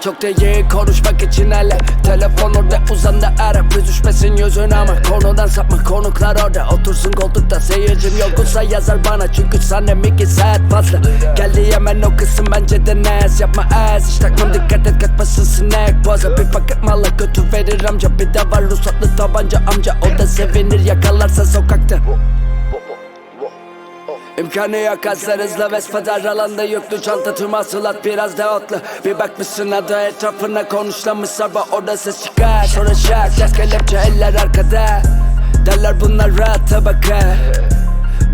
Çok değil konuşmak için hele. Telefon orada uzandı ara. Büzüşmesin yüzün ama Konudan sapma. Konuklar orada Otursun koltukta. Seyircim yoksa yazar bana. Çünkü sahnem iki saat fazla. Geldi hemen o kısım bence de nez Yapma ez hiç takmam. Dikkat et kaçmasın sinek Boza bir paket malı kötü verir amca. Bir de var ruhsatlı tabanca amca. O da sevinir yakalarsa sokakta İmkanı yok azlar hızlı Vespadar alanda yüklü çanta tüm hasılat biraz da otlu. Bir bakmışsın adı etrafına konuşlanmış sabah orada ses çıkar. Sonra şak yaz kelepçe eller arkada. Derler bunlar rahat tabaka.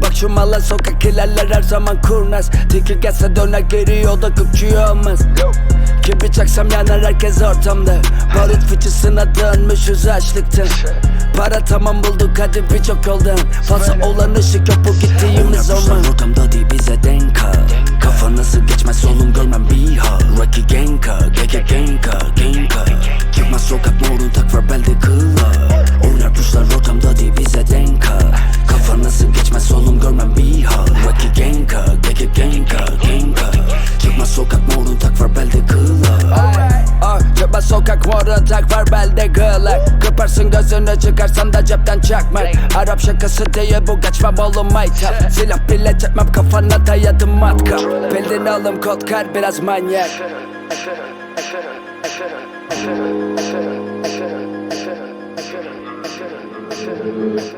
Bak şu mala sokak ilerler her zaman kurnaz. Tikir gelse döner geri o da kıpçıyor olmaz. Kimi çaksam yanar herkes ortamda. Barut fıçısına dönmüşüz açlıktan Para tamam bulduk hadi birçok yoldan. Fazla olan ışık yok bu gittiğimiz olmaz. Ortamda değil bize denk al. Kafanızı geçmez solun görmem bir hal. Rocky Genka, Gege Genka, Genka. Çıkmaz sokak morun tak var belde cepten çakmak. Arap şakası değil bu kaçmam oğlum maytap. Silah bile çekmem kafana dayadım matkap. Bildin oğlum kod kar biraz manyak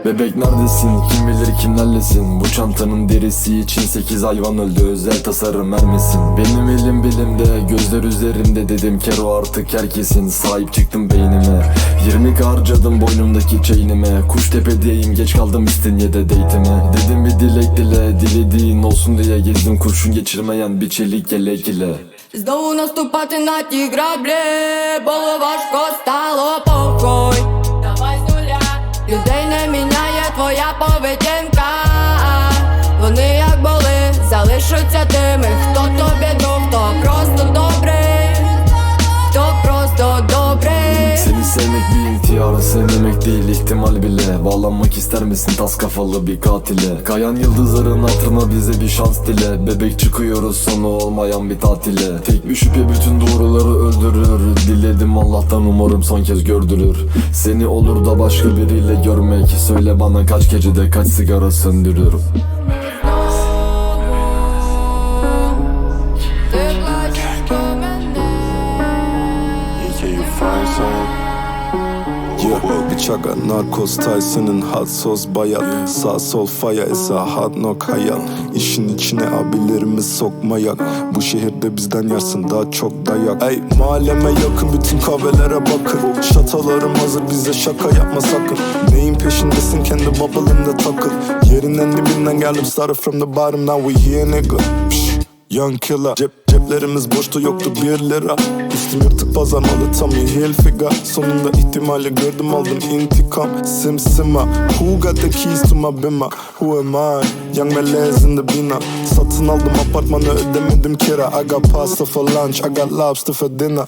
Bebek neredesin kim bilir kimlerlesin Bu çantanın derisi için 8 hayvan öldü özel tasarım mermisin Benim elim bilimde gözler üzerimde dedim kero artık herkesin Sahip çıktım beynime 20 harcadım boynumdaki chainime Kuştepe'deyim geç kaldım İstinye'de date'ime Dedim bir dilek dile dilediğin olsun diye Gezdim kurşun geçirmeyen bir çelik yelek ile Знову наступати на ті граблі, було важко, стало похуй. Давай з нуля. Людей не міняє твоя поведінка. Вони як були, залишаться тими, хто тобі sevmek bir intihara sevmemek değil ihtimal bile. Bağlanmak ister misin tas kafalı bir katile? Kayan yıldızların hatırına bize bir şans dile. Bebek çıkıyoruz sonu olmayan bir tatile. Tek bir şüphe bütün doğruları öldürür. Diledim Allah'tan umarım son kez gördürür. Seni olur da başka biriyle görmek. Söyle bana kaç gecede kaç sigara söndürür Bıçaga narkoz Tyson'ın hot sauce bayat. Sağ sol faya esa hot knock hayat İşin içine abilerimiz sokmayak. Bu şehirde bizden yersin daha çok dayak. Ey mahalleme yakın bütün kahvelere bakın. Şatalarım hazır bize şaka yapma sakın. Neyin peşindesin kendi bubble'ında takıl. Yerinden dibinden geldim started from the bottom now we here nigga. Psh. Young killer. Cep, Ceplerimiz boştu yoktu bir lira Üstüm yırtık pazarmalı tam Hilfiger Sonunda ihtimali gördüm aldım intikam. Simsima Who got the keys to my bima? Who am I? Young Melez in the bina. Satın aldım apartmanı ödemedim kira. I got pasta for lunch I got lobster for dinner.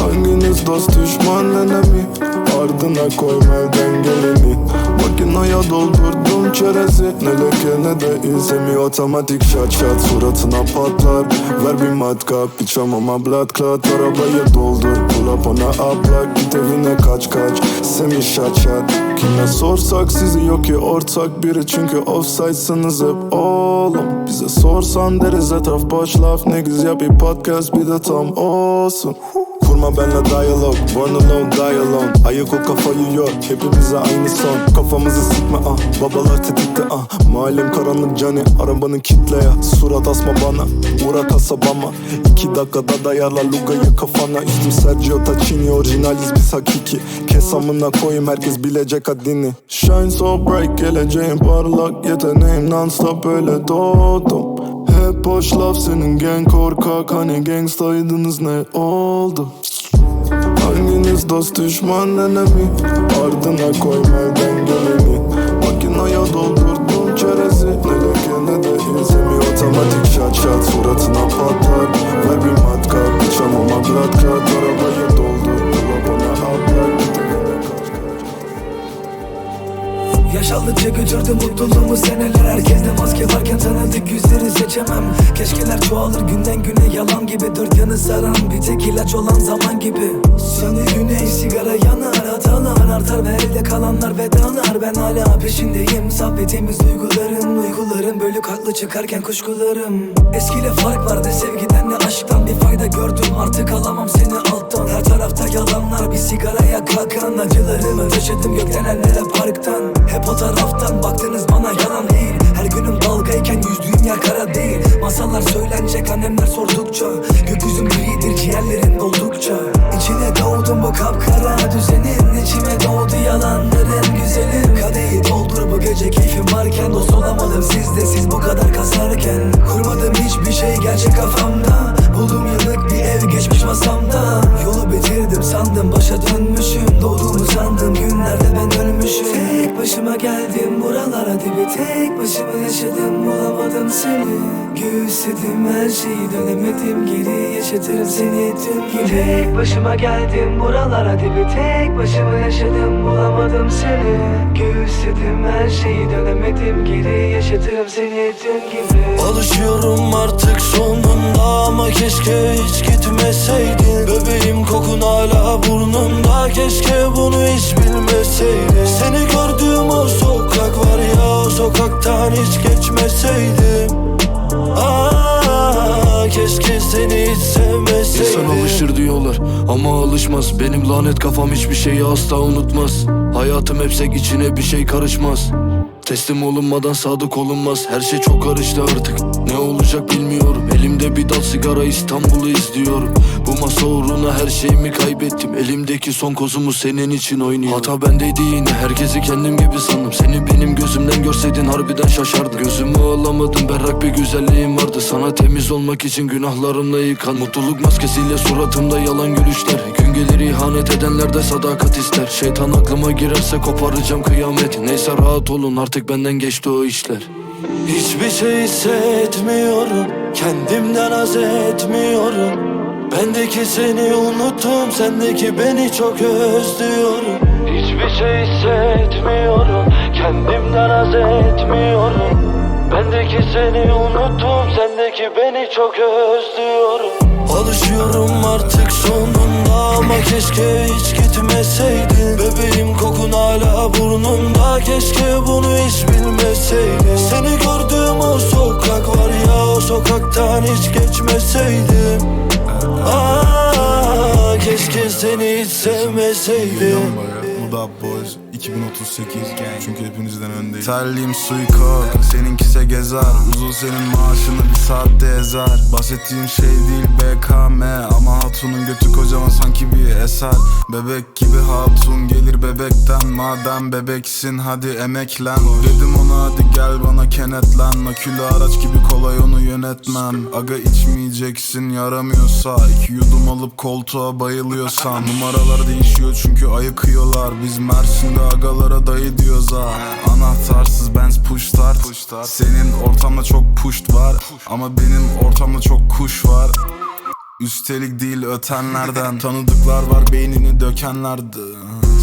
Hanginiz dost düşman enemy Ardına koyma elden geleni. Makinaya doldurdum çerezi. Ne leke ne de izemi Otomatik şat şat suratına patlar. Ver bir matkap bir çamama blood clot Arabayı doldur pull ona ablak Git evine kaç kaç. Semi şat şat. Kime sorsak sizi yok ki ortak biri. Çünkü offside'sınız hep oğlum. Bize sorsan deriz etraf boş laf. Ne güzel bir podcast bir de tam olsun Kurma benle diyalog Born alone die alone Ayak ol kafayı yok Hepimize aynı son. Kafamızı sikme ah Babalar tetikte ah. Mahallem karanlık cani Arabanı kitle ya. Surat asma bana Uğra kasabama İki dakikada dayarlar Lugayı kafana. Üstüm Sergio Tacchini Orijinaliz biz hakiki. Kes amına koyayım herkes bilecek haddini. Shine so bright Geleceğim parlak Yeteneğim non stop öyle doğdum boş laf senin gen korkak. Hani gangstaydınız ne oldu? Hanginiz dost düşman enemy? Ardına koyma elden geleni. Makinaya doldurdum çerezi. Ne leke ne de izimi Otomatik şat şat suratına patlar. Ver bir matkap bir çamama blood clot Arabayı aldıkça götürdü mutluluğumu seneler. Herkeste maske varken tanıdık yüzleri seçemem. Keşkeler çoğalır günden güne yalan gibi. Dört yanı saran bir tek ilaç olan zaman gibi. Sönü güney sigara yanar Hatalar artar. Ve elde kalanlar vedalar. Ben hala peşindeyim. Temiz duygularım Uygularım bölük haklı çıkarken kuşkularım. Eskiyle fark vardı sevgiden ne aşktan Bir fayda gördüm. Artık alamam seni alttan Her tarafta yalanlar bir sigaraya kalkan Acılarımı taşıdım gökten ellere parktan. Hep o taraftan baktınız bana yalan değil. Her günüm dalgayken yüzdüğüm yer kara değil. Masallar söylenecek annemler sordukça. Gökyüzüm gridir ciğerlerin doldukça. İçine doğdum bu kapkara düzenin içime doğdu yalanların güzelim Kadehi doldur bu gece keyfim varken. Dost olamadım sizde siz bu kadar kasarken. Kurmadım hiçbir şey gerçek kafamda. Buldum yanık geçmiş masamda Yolu bitirdim sandım. Başa dönmüşüm Doğduğumu sandığım günlerde ben ölmüşüm. Tek başıma geldim buralara dibi. Tek başıma yaşadım bulamadım seni Göğüsledim her şeyi dönemedim geri Yaşatırım seni tüm gibi Tek başıma geldim buralara dibi. Tek başıma yaşadım bulamadım seni. Göğüsledim her şeyi dönemedim geri Yaşatırım seni tüm gibi Alışıyorum artık sonunda ama keşke hiç gitmeseydin. Bebeğim kokun hala burnumda keşke bunu hiç bilmeseydin. Seni gördüğüm o sokak var ya o sokaktan hiç geçmeseydim Aa, keşke seni hiç sevmeseydim. İnsan alışır diyorlar ama alışmaz. Benim lanet kafam hiçbir şeyi asla unutmaz. Hayatım hepsek içine bir şey karışmaz. Teslim olunmadan sadık olunmaz. Her şey çok karıştı artık olacak bilmiyorum. Elimde bir dal sigara İstanbul'u izliyorum. Bu masa uğruna her şeyimi kaybettim. Elimdeki son kozumu senin için oynuyorum. Hata bendeydi yine herkesi kendim gibi sandım. Seni benim gözümden görseydin harbiden şaşardım. Gözümü alamadım berrak bir güzelliğim vardı. Sana temiz olmak için günahlarımla yıkan Mutluluk maskesiyle suratımda yalan gülüşler. Gün gelir ihanet edenler de sadakat ister. Şeytan aklıma girerse koparacağım kıyamet. Neyse rahat olun artık benden geçti o işler Hiçbir şey hissetmiyorum Kendimden haz etmiyorum. Bendeki seni unuttum Sendeki beni çok özlüyorum. Hiçbir şey hissetmiyorum Kendimden haz etmiyorum. Bendeki seni unuttum Sendeki beni çok özlüyorum. Alışıyorum artık sonunda Ama keşke hiç gitmeseydin. Bebeğim kokun hala burnumda Keşke bunu hiç bilmeseydin Seni gördüğüm o sokak var ya O sokaktan hiç geçmeseydim. Aa, keşke seni hiç sevmeseydim 2038 Çünkü hepinizden öndeyim. Terliğim suikok Seninkise gezer. Uzun senin maaşını bir saatte ezer. Bahsettiğim şey değil BKM Ama hatunun götü kocaman sanki bir eser. Bebek gibi hatun gelir bebekten. Madem bebeksin hadi emeklen. Dedim ona hadi gel bana kenetlen. Akülü araç gibi kolay onu yönetmem. Aga içmeyeceksin yaramıyorsa. İki yudum alıp koltuğa bayılıyorsan. Numaralar değişiyor çünkü ayıkıyorlar. Biz Mersin'de agalara dayı diyoruz ha. Anahtarsız Benz push start Senin ortamda çok pusht var. Ama benim ortamda çok kuş var. Üstelik değil ötenlerden. Tanıdıklar var beynini dökenlerdi.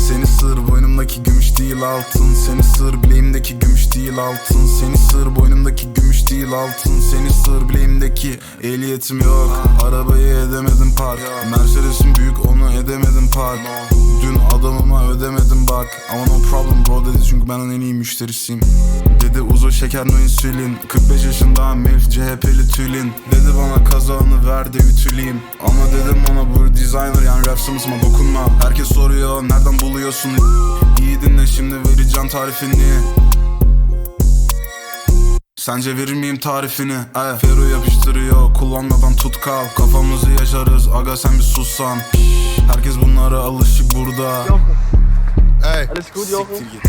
Seni sır boynumdaki gümüş değil altın. Seni sır bileğimdeki gümüş değil altın. Seni sır boynumdaki gümüş değil altın. Seni sır bileğimdeki ehliyetim yok. Arabayı edemedim park. Mercedes'im büyük onu edemedim park Dün adamıma ödemedim bak. Ama no problem bro dedi çünkü ben en iyi müşterisiyim. Dedi uzo şeker no insülin 45 yaşında milf CHP'li tülin. Dedi bana kazağını ver de ütüleyim. Ama dedim ona bu designer yani rap sımısıma dokunma. Herkes soruyor nereden buluyorsun? İyi dinle şimdi vereceğim tarifini. Sence verir miyim tarifini? Ey, Fero yapıştırıyor kullanmadan tut kal Kafamızı yaşarız. Aga sen bir sussan Herkes bunlara alışık burada. Ey.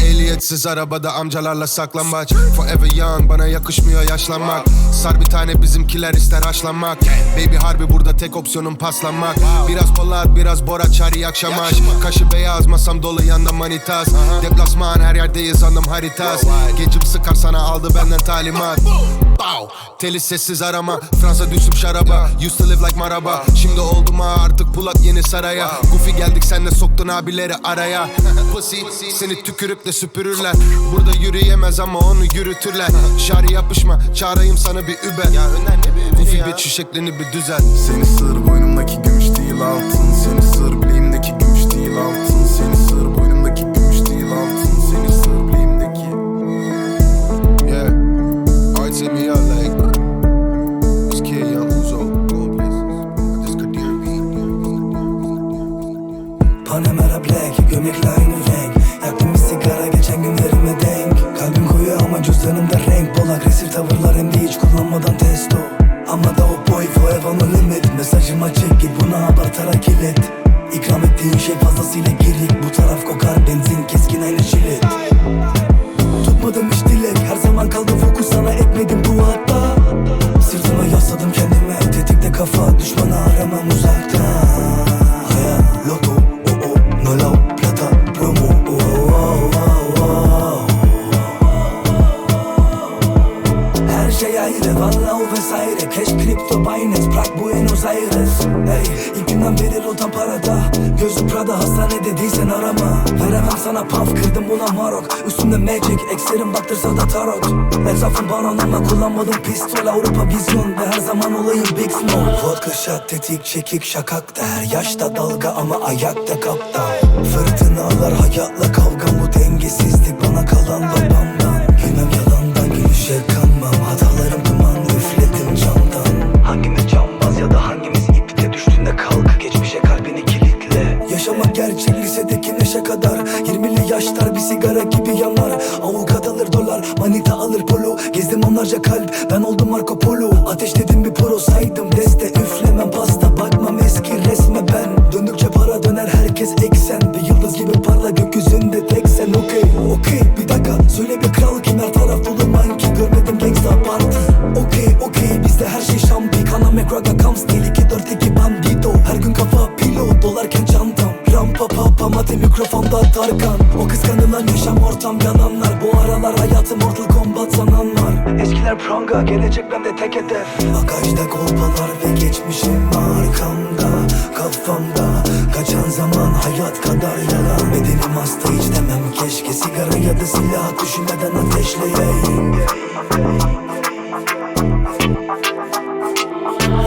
Ehliyetsiz arabada amcalarla saklambaç. Forever young bana yakışmıyor yaşlanmak. Sar bir tane bizimkiler ister haşlanmak. Baby harbi burada tek opsiyonum paslanmak. Biraz polar biraz bora çari akşamaş. Kaşı beyaz masam dolu yanda manitas. Deplasman her yerdeyiz anım haritas. Geçip sıkar sana aldı benden talimat. Bow. Teli sessiz arama Fransa düştüm şaraba. Used to live like maraba. Şimdi oldum ha up yeni saraya. Goofy geldik sen de soktun abileri araya. Pussy seni tükürüp de süpürürler. Burada yürüyemez ama onu yürütürler. Şari yapışma çağırayım sana bir bir Goofy şu şeklini bir düzelt. Seni sığır boynumdaki gümüş değil altın. Seni Aires Ey ilk günden beri rotam parada Gözü Prada hastanede değilsen arama. Veremem sana paf kırdım buna marok. Üstümde magic Exlerim baktırsa da tarot. Etrafım baron ama kullanmadım pistol Avrupa vizyon ve her zaman olayım big smoke Vodka shot tetik çekik şakakta Her yaşta dalga ama ayakta kaptan. Fırtınalar hayatla kavgam bu dengesizlik. Bana kalan babamdan Girmem yalandan gülüşe kanmam kadar. 20'li yaşlar bir sigara gibi yanar Avukat alır dolar manita alır polo. Gezdim onlarca kalp. Ben oldum Marco Polo arkamda Kafamda kaçan zaman hayat kadar yalan. Bedenim hasta hiç demem. Keşke Sigara ya da silah düşünmeden ateşleyeyim.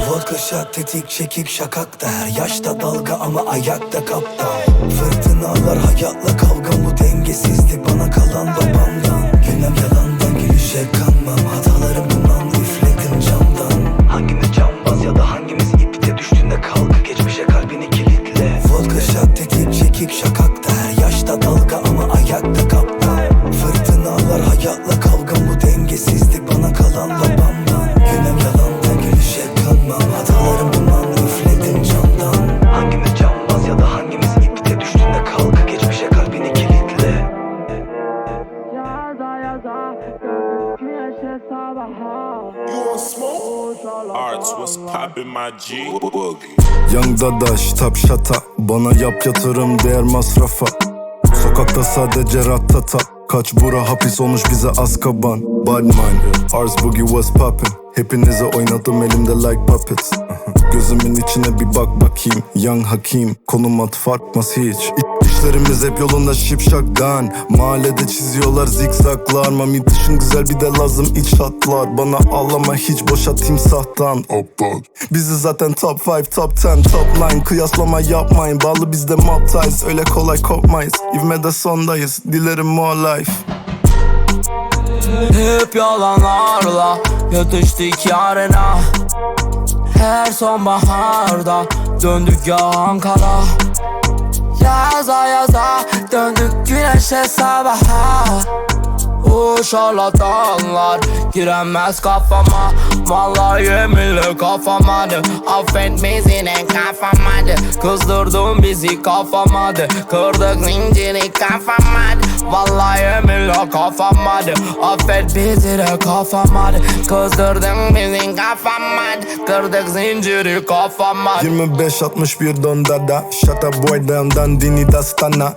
Vodka shot tetik çekik şakakta Her yaşta dalga ama ayakta kaptan Fırtınalar hayatla kavgam bu dengesizlik bana kalan babamdan Dadaş tap şata. Bana yap yatırım değer masrafa. Sokakta sadece ratata Kaç bura hapis olmuş bize Azkaban Bad mind, Ars Boogie was poppin. Hepinize oynadım elimde like puppets. Gözümün içine bir bak bakayım Young Hakim. Konum at farkmaz hiç İşlerimiz hep yolunda şipşaktan Mahallede çiziyorlar zikzaklar. Mami dışın güzel bir de lazım iç hatlar. Bana ağlama hiç boşa timsahtan Aptal. Bizi zaten top 5 top 10 top line Kıyaslama yapmayın bağlı bizde mob ties. Öyle kolay kopmayız. İvmede sondayız Dilerim more life. Hep yalanlarla yatıştık yarına. Her sonbaharda döndük ya Ankara Yaza yaza döndük güneşe sabaha. O şarlatanlar giremez kafama. Vallahi yeminle kafamadı Affet bizi ne kafamadı Kızdırdın bizi kafamadı Kırdık zinciri kafamadı Vallahi yeminle kafamadı Affet bizi de kafamadı Kızdırdın bizi kafamadı Kırdık zinciri kafamadı 25-61 don dada Shut up boy down dandini dastana.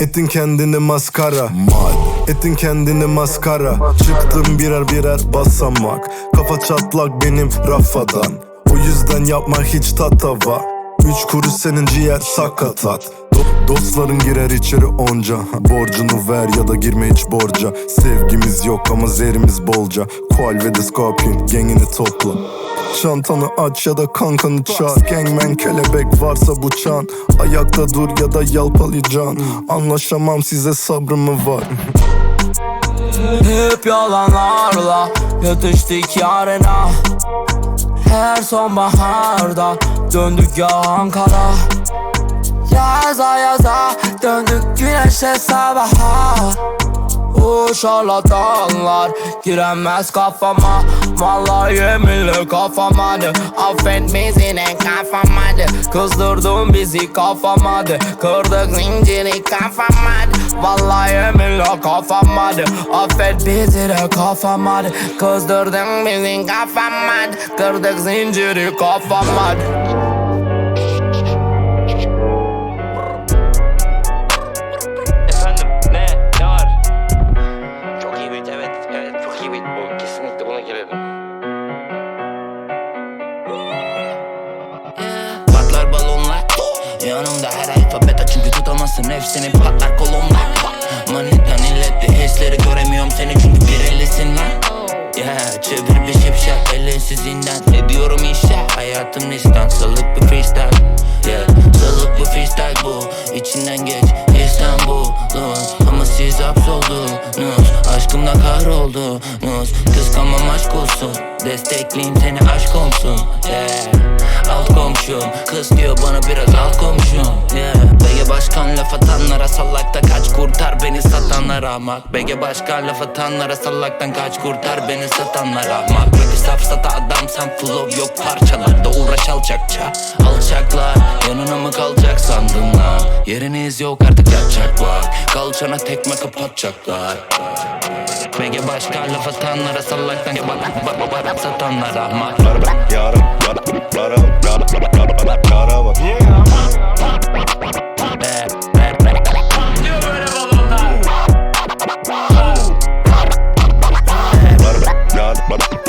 Etin kendini maskara. Ettin kendini maskara. Çıktım birer birer basamak. Kafa çatlak benim rafadan. O yüzden yapma hiç tatava Üç kuruş senin ciğer sakatat Do- Dostların girer içeri onca. Borcunu ver ya da girme hiç borca. Sevgimiz yok ama zerimiz bolca. Koal ve Scorpion gengini topla. Çantanı aç ya da kankanı çağır Gangman kelebek varsa bıçağın Ayakta dur ya da yalpalayacaksın. Anlaşamam size sabrım mı var? Hep yalanlarla yatıştık yarına. Her sonbaharda döndük ya Ankara. Yaza yaza döndük güneşe sabaha. Bu şarlatanlar giremez kafama. Vallahi yeminle kafamadı Affetmesine kafamadı Kızdırdın bizi kafamadı Kırdık zinciri kafamadı Vallahi yeminle kafamadı Affet bizi de kafamadı Kızdırdın bizi kafamadı Kırdık zinciri Efendim Yanımda her alfabeta çünkü tutamazsın. Hepsini patlar kolonlar Manitan illetti hisleri göremiyorum seni çünkü birellisin lan Yeah, çevir bir şipşak ellersizliğinden Ediyorum işe hayatım listan Salık bir freestyle. Yeah, salık bir freestyle bu. İçinden geç İstanbul'un Ama siz hapsoldunuz Aşkımdan kahroldunuz Kıskanmam aşk olsun. Destekleyeyim seni aşk olsun Yeah Alt komşum. Kız diyor bana biraz alt komşum. Yeah BG başkan laf atanlara sallakta kaç kurtar beni satanlara ahmak BG başkan laf atanlara sallaktan kaç kurtar beni satanlara ahmak Rap'i safsata adamsan flow yok parçalarda uğraş alçakça Alçaklar yanına mı kalacak sandın lan Yeriniz yok artık yatacak bak Kalçana tekme kapatacaklar BG başkan laf atanlara sallaktan bak bak bak satanlara ahmak Yarım yarım yarım yarım yarım bak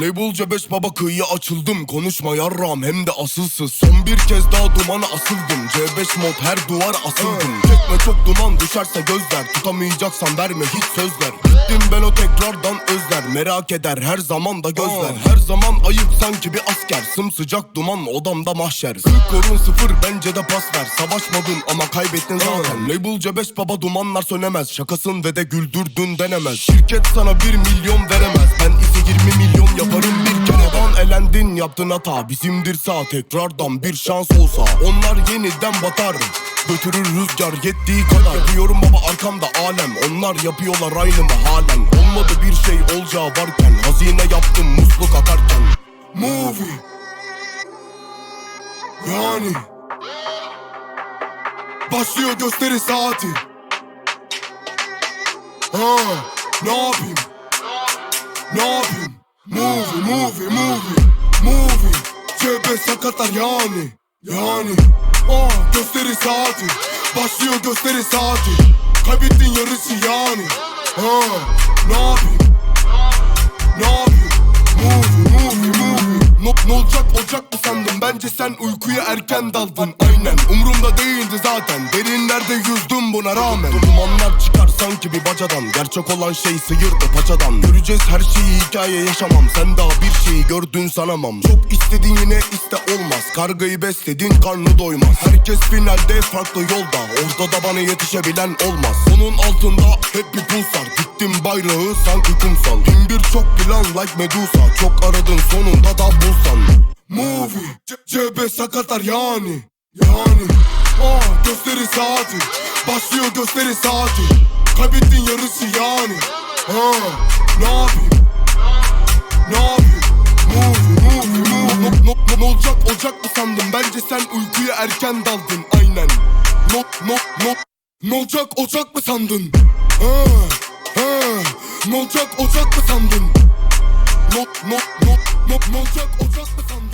Label C5 baba kıyıya açıldım. Konuşma yarram hem de asılsız. Son bir kez daha dumana asıldım. C5 mod her duvar asıldım. Çekme çok duman düşerse gözler. Tutamayacaksan verme hiç sözler. Gittim ben o tekrardan özler. Merak eder her zaman da gözler. Her zaman ayıp sanki bir asker. Sımsıcak duman odamda mahşer. Skorun sıfır bence de pas ver. Savaşmadın ama kaybettin zaten. Label C5 baba dumanlar sönemez. Şakasın ve de güldürdün denemez. Şirket sana bir milyon veremez. Ben ise 20 milyon yaparım bir kere Dan elendin yaptın hata. Bizimdir sağ tekrardan bir şans olsa. Onlar yeniden batar Götürür rüzgar yettiği kadar. Yapıyorum baba arkamda alem. Onlar yapıyorlar aynı mı halen Olmadı bir şey olacağı varken Hazine yaptım musluk akarken Movie Yani. Başlıyor gösteri saati. Ha, ne yapayım? Ne yapayım? Movie, movie, movie, movie. Cebe sakatlar yani. Yani. Ah gösteri saati. Başlıyor gösteri saati. Kaybettin yarısı yani. Ha ne yapayım? Ne yapayım? Movie, movie No, ne olacak olacak mı sandım Bence sen uykuya erken daldın. Aynen umurumda değildi zaten. Derinlerde yüzdüm buna rağmen. Dumanlar çıkar sanki bir bacadan. Gerçek olan şey sıyırdı paçadan. Göreceğiz her şeyi hikaye yaşamam. Sen daha bir şeyi gördün sanamam. Çok istedin yine iste olmaz. Kargayı besledin karnı doymaz. Herkes finalde farklı yolda. Orada da bana yetişebilen olmaz. Onun altında hep bir pulsar Diktim bayrağı sanki kumsal. Bin bir çok plan like Medusa. Çok aradın sonunda da bulsan Movie C- Cebe sakatlar yani. Yani Ah gösteri saati. Başlıyor gösteri saati. Kaybettin yarısı yani. Ha ne yapayım? Ne yapayım? Movie movie movie No, no, no, ne olacak olacak mı sandım? Bence sen uykuya erken daldın. Aynen. No no no Ne olacak olacak mı sandın? Ha ha. Ne olacak olacak mı sandın? Not not not not Manyak ocakta kandı